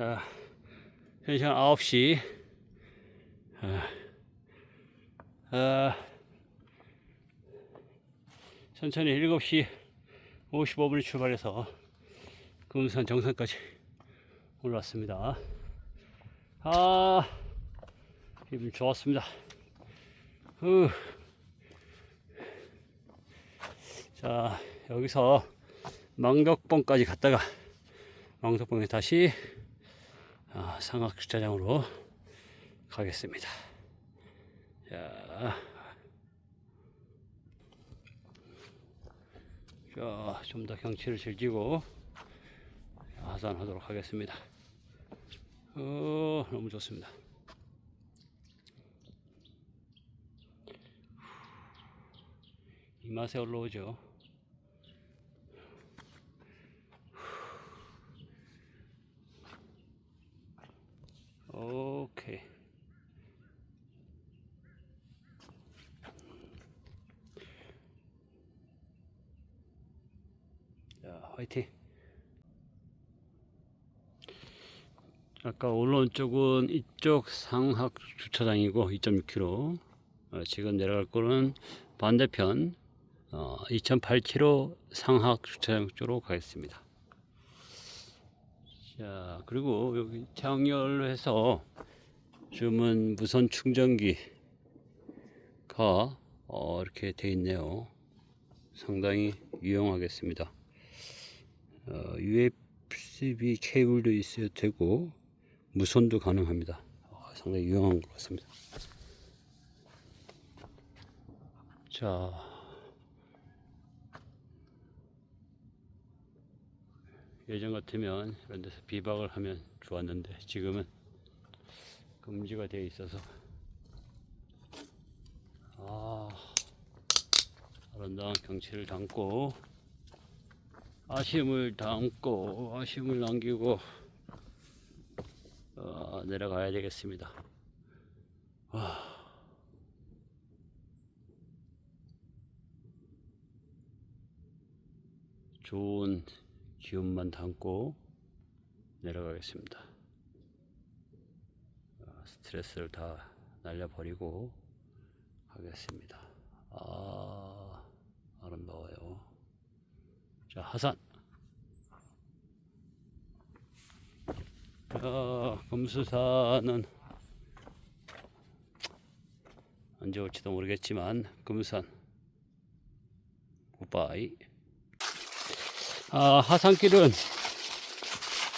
자, 현 시간 9시. 아, 아, 천천히 7시 55분에 출발해서 금산 정상까지 올라왔습니다. 아, 기분 좋았습니다. 후. 자, 여기서 망덕봉까지 갔다가 망덕봉에 다시 아, 상악 주차장으로 가겠습니다. 자, 자, 좀 더 경치를 즐기고 하산하도록 하겠습니다. 어, 너무 좋습니다. 이 맛에 올라오죠. 오케이. 자, 화이팅. 아까 올라온 쪽은 이쪽 상학 주차장이고 2.6km. 어, 지금 내려갈 거는 반대편 어, 2.8km 상학 주차장 쪽으로 가겠습니다. 자, 그리고 여기 장열해서 주문 무선 충전기가 어, 이렇게 돼 있네요. 상당히 유용하겠습니다. 어, USB 케이블도 있어야 되고 무선도 가능합니다. 어, 상당히 유용한 것 같습니다. 자, 예전 같으면 이런 데서 비박을 하면 좋았는데 지금은 금지가 되어 있어서 아 아름다운 경치를 담고 아쉬움을 담고 아쉬움을 남기고 어, 내려가야 되겠습니다. 와. 좋은 기운만 담고 내려가겠습니다. 어, 스트레스를 다 날려버리고 가겠습니다. 아, 아름다워요. 자, 하산. 자, 금수산은 언제 올지도 모르겠지만 금산 굿바이. 아, 하산길은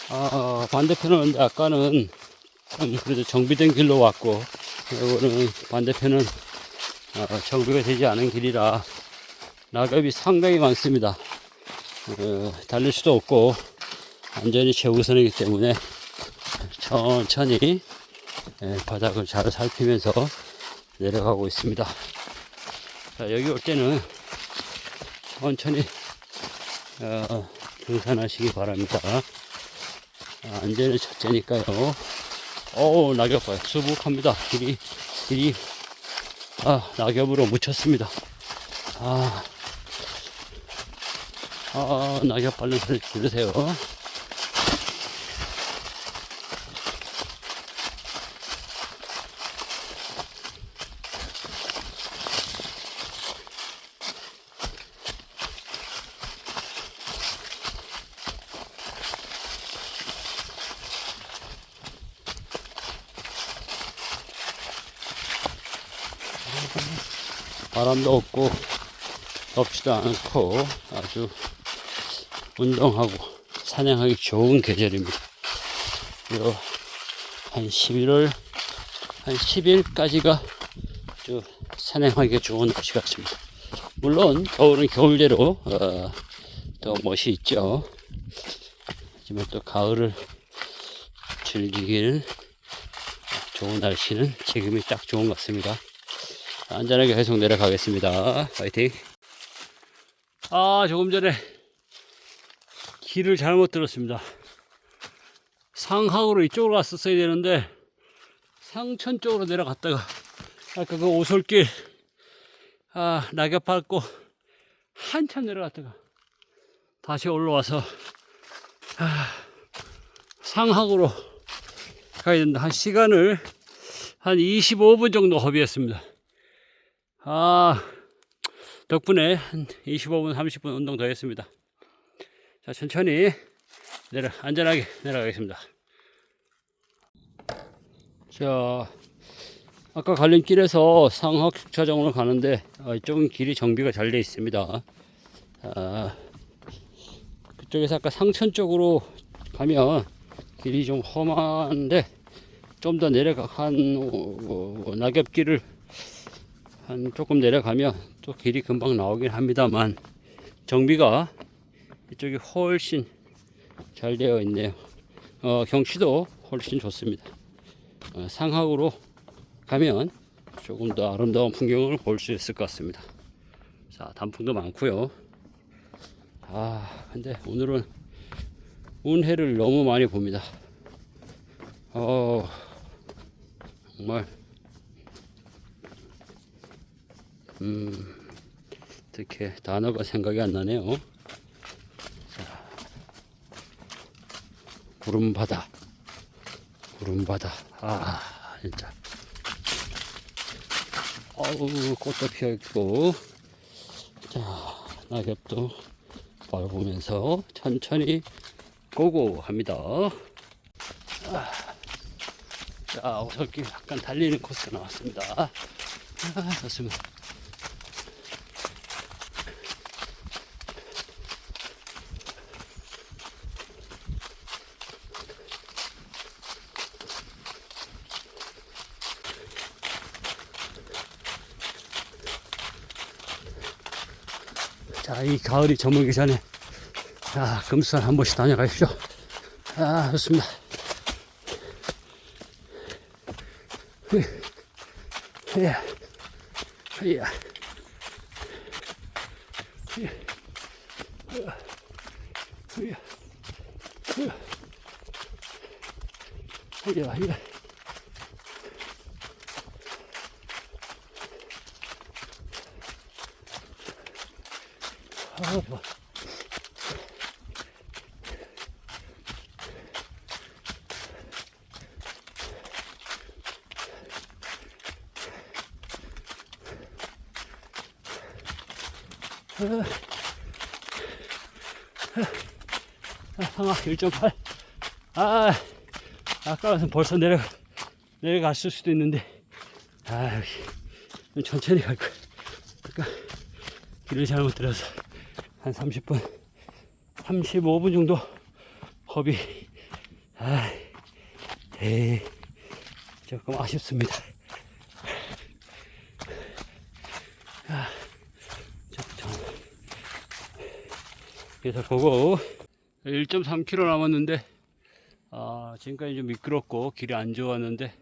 아, 반대편은 아까는 좀 그래도 정비된 길로 왔고 이거는 반대편은 아, 정비가 되지 않은 길이라 낙엽이 상당히 많습니다. 어, 달릴 수도 없고 안전이 최우선이기 때문에 천천히 예, 바닥을 잘 살피면서 내려가고 있습니다. 자, 여기 올 때는 천천히 어, 등산하시기 바랍니다. 아, 안전이 첫째니까요. 어우, 낙엽 봐요. 수북합니다. 길이, 길이, 아, 낙엽으로 묻혔습니다. 아, 아, 낙엽 소리 들으세요. 바람도 없고 덥지도 않고 아주 운동하고 사냥하기 좋은 계절입니다. 그리고 한 11월 한 10일까지가 좀 사냥하기 좋은 날씨 같습니다. 물론 겨울은 겨울대로 어, 또 멋이 있죠. 하지만 또 가을을 즐기기는 좋은 날씨는 지금이 딱 좋은 것 같습니다. 안전하게 계속 내려가겠습니다. 파이팅. 아, 조금 전에 길을 잘못 들었습니다. 상항으로 이쪽으로 갔었어야 되는데 상천 쪽으로 내려갔다가 아까 그 오솔길 아, 낙엽 밟고 한참 내려갔다가 다시 올라와서 아, 상항으로 가야 된다. 한 시간을 한 25분 정도 허비했습니다. 아, 덕분에 한 25분, 30분 운동 더 했습니다. 자, 천천히 내려, 안전하게 내려가겠습니다. 자, 아까 갈림길에서 상학 주차장으로 가는데 어, 이쪽은 길이 정비가 잘 되어 있습니다. 아, 그쪽에서 아까 상천 쪽으로 가면 길이 좀 험한데 좀 더 내려가 한 어, 어, 낙엽길을 한 조금 내려가면 또 길이 금방 나오긴 합니다만 정비가 이쪽이 훨씬 잘 되어 있네요. 어, 경치도 훨씬 좋습니다. 어, 상하으로 가면 조금 더 아름다운 풍경을 볼 수 있을 것 같습니다. 자, 단풍도 많고요. 아, 근데 오늘은 운해를 너무 많이 봅니다. 어, 정말, 음, 어떻게 단어가 생각이 안 나네요. 자, 구름바다, 구름바다. 아, 진짜. 어우, 꽃도 피어 있고, 자, 낙엽도 밟으면서 천천히 고고 합니다. 아, 자, 오솔길 약간 달리는 코스가 나왔습니다. 아, 좋습니다. 이 가을이 저물기 전에, 자, 금수산 한 번씩 다녀가십시오. 아, 좋습니다. 흐, 흐야, 흐야, 흐야, 흐야, 흐야, 흐야, 흐야. 아, 좋아. 아, 상하 1.8. 아, 아까는 벌써 내려, 내려갔을 수도 있는데, 아, 천천히 갈 거야. 아까 길을 잘못 들어서 한 30분, 35분 정도 허비. 아, 에이, 조금 아쉽습니다. 아, 저, 저. 그래서 보고 1.3km 남았는데 아, 지금까지 좀 미끄럽고 길이 안 좋았는데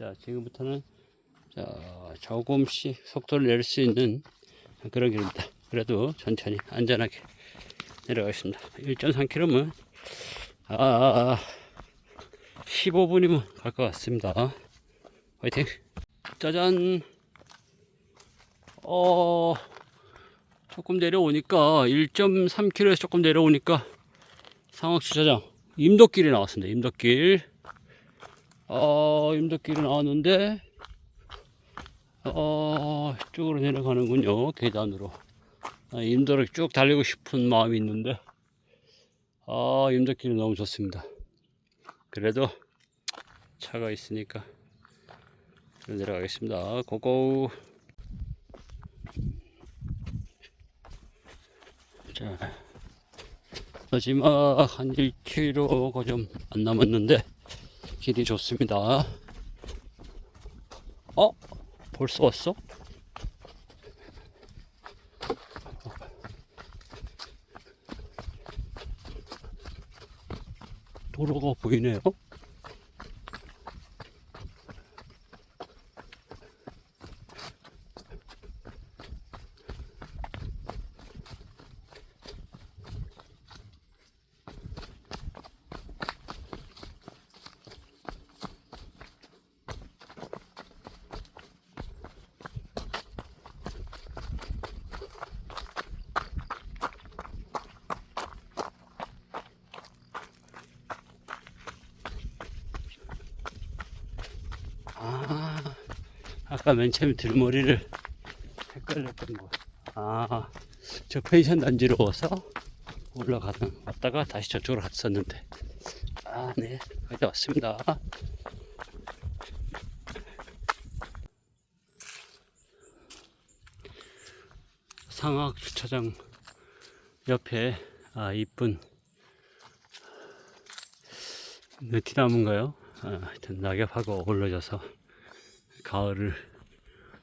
자 지금부터는 자 조금씩 속도를 낼 수 있는 그런 길입니다. 그래도 천천히 안전하게 내려가겠습니다. 1.3km면 아, 아, 아 15분이면 갈 것 같습니다. 화이팅! 짜잔! 어, 조금 내려오니까 1.3km에서 조금 내려오니까 상황 주차장 임덕길이 나왔습니다. 임덕길. 어, 임덕길이 나왔는데 어, 이쪽으로 내려가는군요. 계단으로. 아, 임도를 쭉 달리고 싶은 마음이 있는데 아, 임덕길이 너무 좋습니다. 그래도 차가 있으니까 내려가겠습니다. 고고. 자, 마지막 한 1km가 좀 안 남았는데 길이 좋습니다. 어? 벌써 왔어? 도로가 보이네요. 아까 맨 처음에 들머리를 헷갈렸던 거. 아, 저 펜션 단지로 와서 올라가다 왔다가 다시 저쪽으로 갔었는데. 아, 네. 여기 왔습니다. 상악 주차장 옆에 아 이쁜 느티나무인가요? 아, 하여튼 낙엽하고 어우러져서 가을을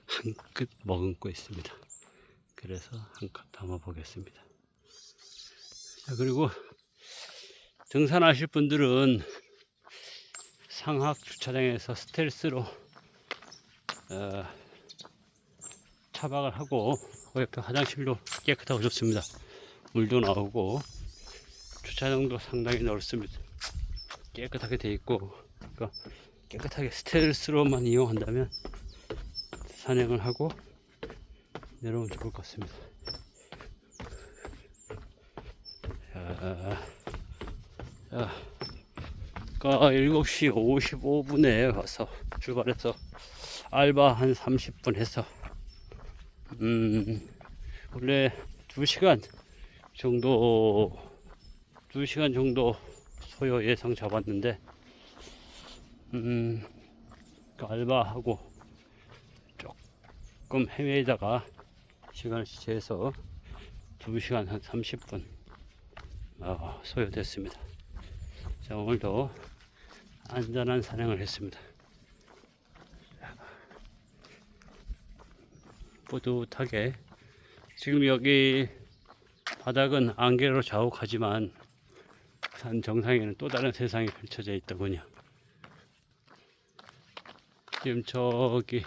한끗 머금고 있습니다. 그래서 한컵 담아 보겠습니다. 자 그리고 등산하실 분들은 상학 주차장에서 스텔스로 어, 차박을 하고 그 옆에 화장실도 깨끗하고 좋습니다. 물도 나오고 주차장도 상당히 넓습니다. 깨끗하게 돼 있고 그러니까 깨끗하게 스텔스로만 이용한다면 산행을 하고 내려오면 좋을 것 같습니다. 자, 자, 아까 7시 55분에 와서 출발해서 알바 한 30분 해서 음, 원래 2시간 정도 2시간 정도 소요 예상 잡았는데 음, 그 알바하고 조금 헤매다가 시간을 지체해서 2시간 한 30분 어, 소요됐습니다. 자, 오늘도 안전한 산행을 했습니다. 뿌듯하게 지금 여기 바닥은 안개로 자욱하지만 산 정상에는 또 다른 세상이 펼쳐져 있더군요. 지금 저기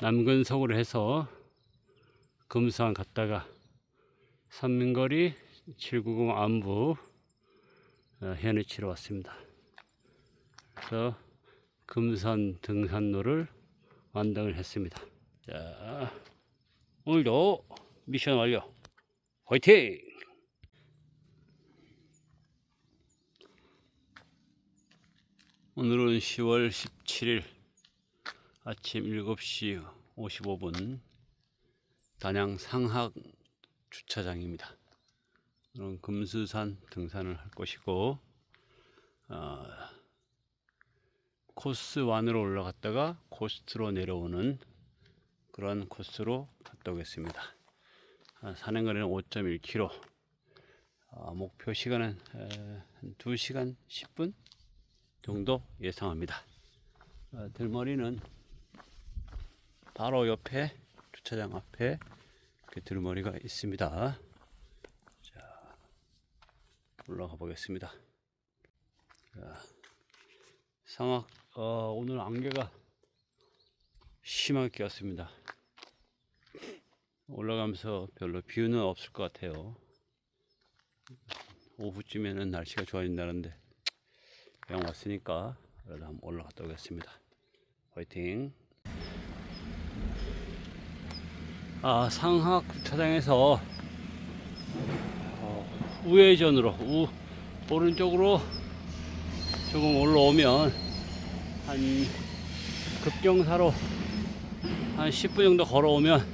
남근석으로 해서 금수항 갔다가 삼민거리 790 안부 어, 현에 치러 왔습니다. 그래서 금산 등산로를 완등을 했습니다. 자, 오늘도 미션 완료. 화이팅! 오늘은 10월 17일 아침 7시 55분 단양 상학 주차장입니다. 오늘은 금수산 등산을 할 것이고 어, 코스 1으로 올라갔다가 코스트로 내려오는 그런 코스로 갔다 오겠습니다. 아, 산행거리는 5.1km. 아, 목표 시간은 에, 한 2시간 10분 정도 예상합니다. 아, 들머리는 바로 옆에 주차장 앞에 그 들머리가 있습니다. 자, 올라가 보겠습니다. 자, 상악 어, 오늘 안개가 심하게 꼈습니다. 올라가면서 별로 뷰는 없을 것 같아요. 오후쯤에는 날씨가 좋아진다는데 그냥 왔으니까 그래도 한번 올라갔다 오겠습니다. 화이팅! 아 상학 주차장에서 어, 우회전으로 우, 오른쪽으로 조금 올라오면 한 급경사로 한 10분 정도 걸어오면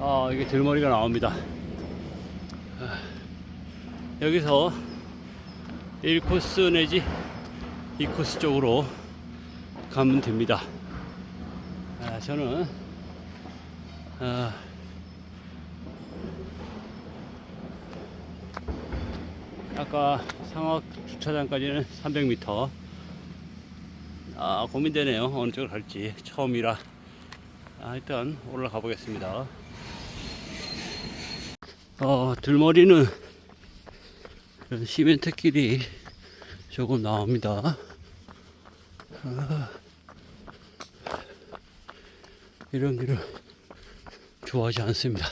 아 이게 들머리가 나옵니다 아, 여기서 1코스 내지 2코스 쪽으로 가면 됩니다. 아, 저는 아, 아까 상업 주차장까지는 300m 아 고민되네요. 어느 쪽을 갈지. 처음이라. 아, 일단 올라가 보겠습니다. 어, 들머리는 시멘트 길이 조금 나옵니다. 아, 이런 길을 좋아하지 않습니다.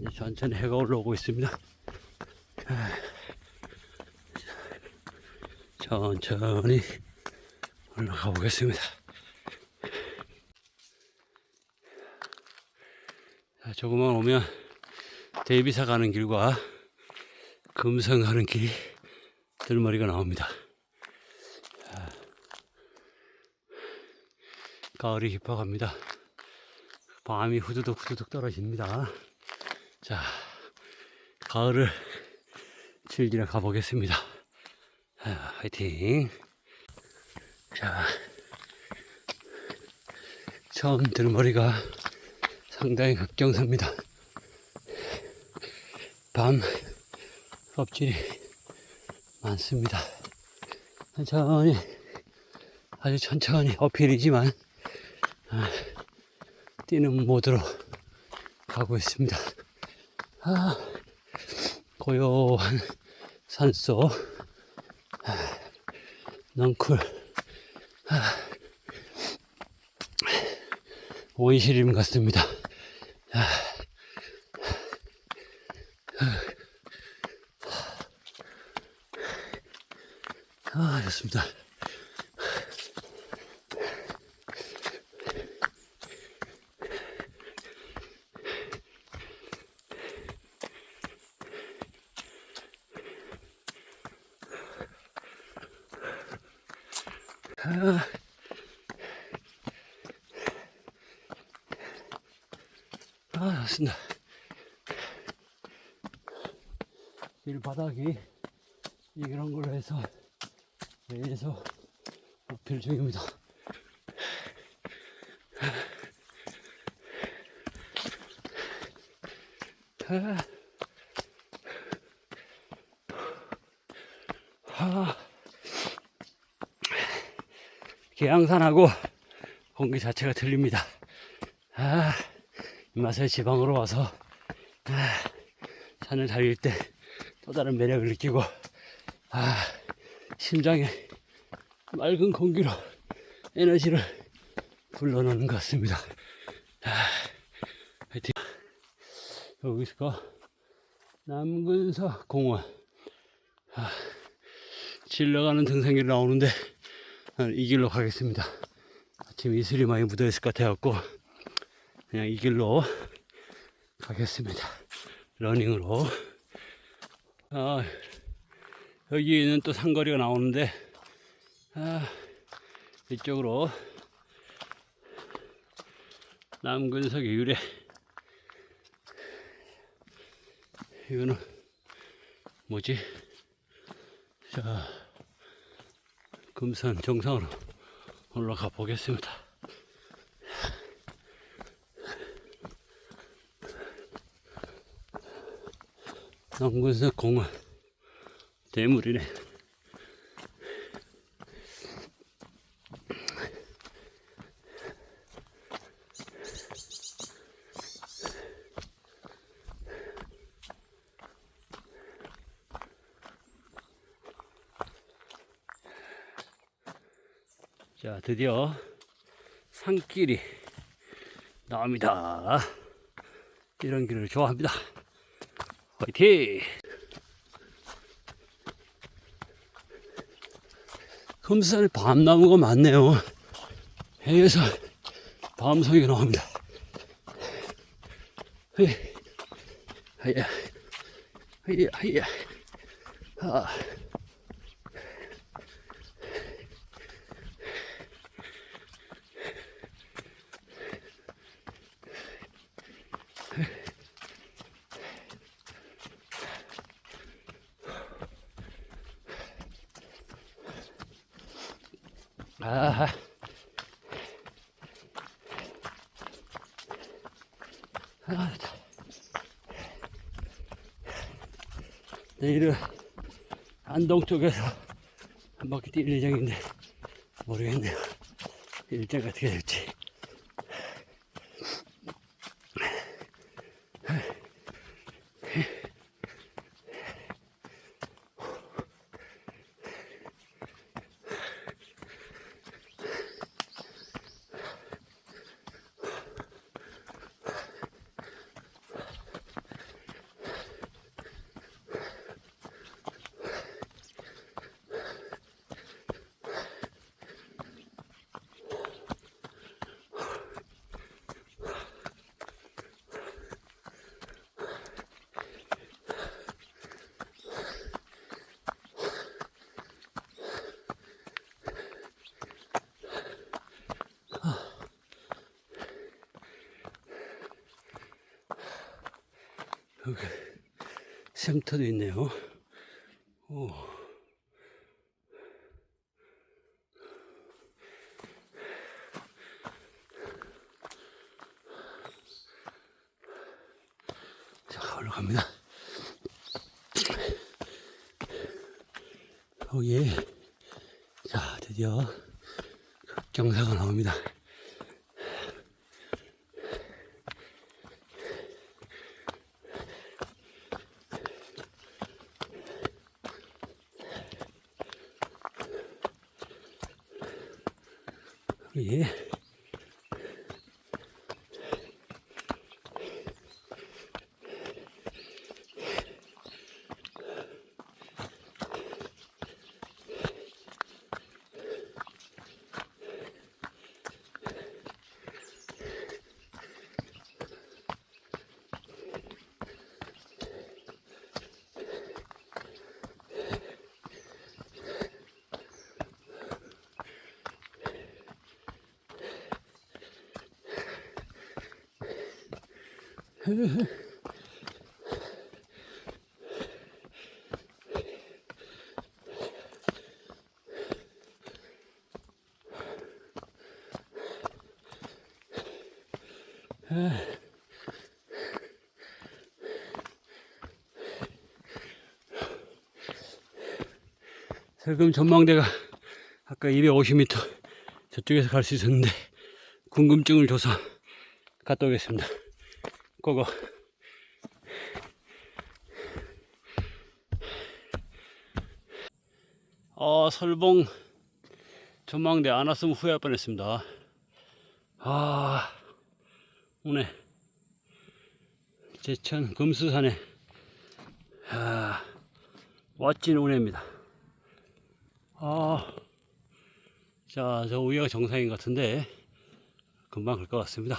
이제 천천히 해가 올라오고 있습니다. 천천히 올라가 보겠습니다. 조금만 오면 대비사 가는 길과 금성 가는 길이 들머리가 나옵니다. 자, 가을이 깊어갑니다. 밤이 후두둑 후두둑 떨어집니다. 자, 가을을 즐기러 가보겠습니다. 자, 화이팅! 자, 처음 들머리가 상당히 극경사입니다. 밤 껍질이 많습니다. 천천히, 아주 천천히 어필이지만, 아, 뛰는 모드로 가고 있습니다. 아, 고요한 산속, 아, 넝쿨, 아, 온시림 같습니다. 아, 아, 좋습니다. 아, 아, 좋습니다. 길 바닥이 이런 걸로 해서 계속 어필 중입니다. 아, 아, 계양산하고 공기 자체가 틀립니다. 아, 이 맛에 지방으로 와서 아, 산을 달릴 때 또 다른 매력을 느끼고 아, 심장에 맑은 공기로 에너지를 불러넣는 것 같습니다. 아, 화이팅. 여기가 남근서 공원. 아, 질러가는 등산길 나오는데 이 길로 가겠습니다. 아침 이슬이 많이 묻어있을 것 같아갖고 그냥 이 길로 가겠습니다. 러닝으로. 아, 여기는 또 상거리가 나오는데, 아, 이쪽으로 남근석 유래. 이거는 뭐지? 자, 금산 정상으로 올라가 보겠습니다. 남근석 공원 대물이네. 자, 드디어 산길이 나옵니다. 이런 길을 좋아합니다. 화이팅! 금산에 밤나무가 많네요. 해에서 밤송이가 나옵니다. 하야, 하야, 아. 아. 아, 좋다. 내일은 안동 쪽에서 한 바퀴 뛸 예정인데 모르겠네요. 일정 어떻게 될지. 여기 샘터도 있네요. 오. 자, 올라갑니다. 거기에, 자, 드디어 경사가 나옵니다. 예. 세금 전망대가 아까 250m 저쪽에서 갈 수 있었는데 궁금증을 줘서 갔다 오겠습니다. 고고. 어, 설봉 전망대 안 왔으면 후회할 뻔했습니다. 아, 오늘 제천 금수산에 아, 멋진 운해입니다. 아, 자, 저 위가 정상인 것 같은데 금방 갈 것 같습니다.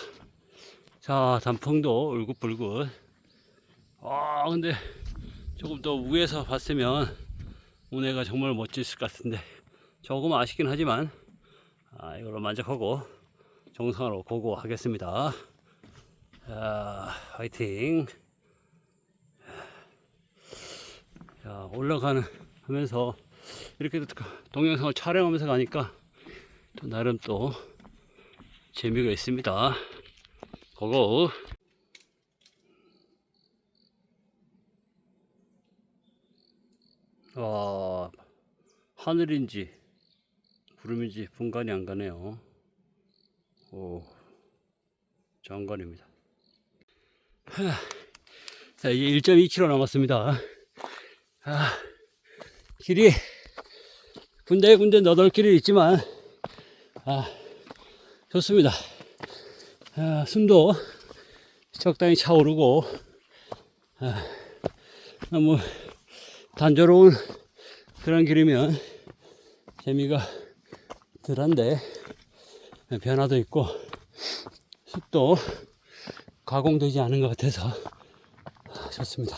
자, 단풍도 울긋불긋. 아, 근데 조금 더 위에서 봤으면 운해가 정말 멋졌을 것 같은데 조금 아쉽긴 하지만 아, 이걸로 만족하고 정상으로 고고하겠습니다. 자, 화이팅. 자, 올라가는 하면서 이렇게 또 동영상을 촬영하면서 가니까 또 나름 또 재미가 있습니다. 고고. 아, 하늘인지 구름인지 분간이 안 가네요. 오, 장관입니다. 하, 자, 이제 1.2km 남았습니다. 아, 길이 군데군데 너덜길이 있지만, 아, 좋습니다. 아, 숨도 적당히 차오르고, 아, 너무 단조로운 그런 길이면 재미가 덜한데, 변화도 있고, 숲도 가공되지 않은 것 같아서 아, 좋습니다.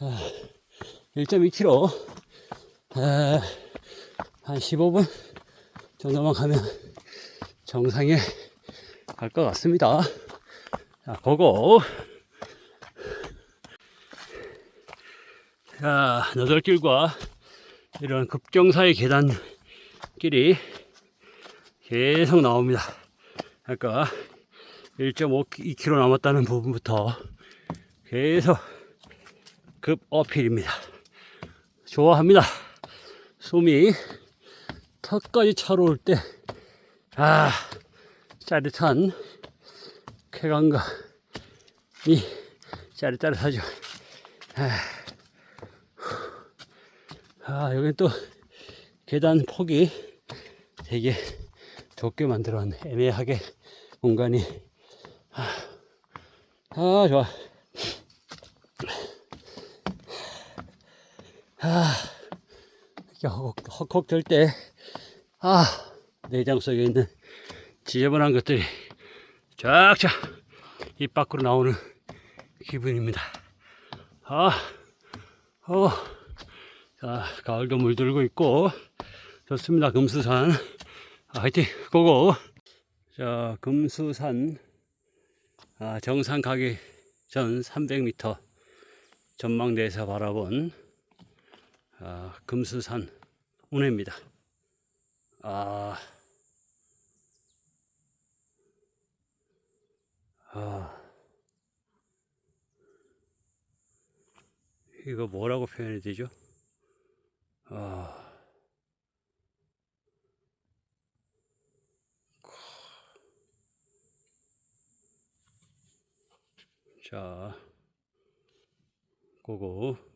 아, 1.2km, 아, 한 15분 정도만 가면 정상에 갈 것 같습니다. 자, 고고. 자, 너덜길과 이런 급경사의 계단길이 계속 나옵니다. 아까 1.5km 남았다는 부분부터 계속 급 어필입니다. 좋아합니다. 숨이 턱까지 차오를 때, 아, 짜릿한 쾌감감이 짜릿짜릿하죠. 아, 아 여기 또 계단 폭이 되게 좁게 만들어놨네. 애매하게 공간이. 아, 아 좋아. 아, 이렇게 헉헉 될 때, 아, 내장 속에 있는 지저분한 것들이 쫙쫙 입 밖으로 나오는 기분입니다. 아, 어, 자, 가을도 물들고 있고, 좋습니다. 금수산. 아, 화이팅! 고고! 자, 금수산, 아, 정상 가기 전 300m 전망대에서 바라본 아, 금수산 운해입니다. 아, 아, 이거 뭐라고 표현해야 되죠? 아, 자, 고고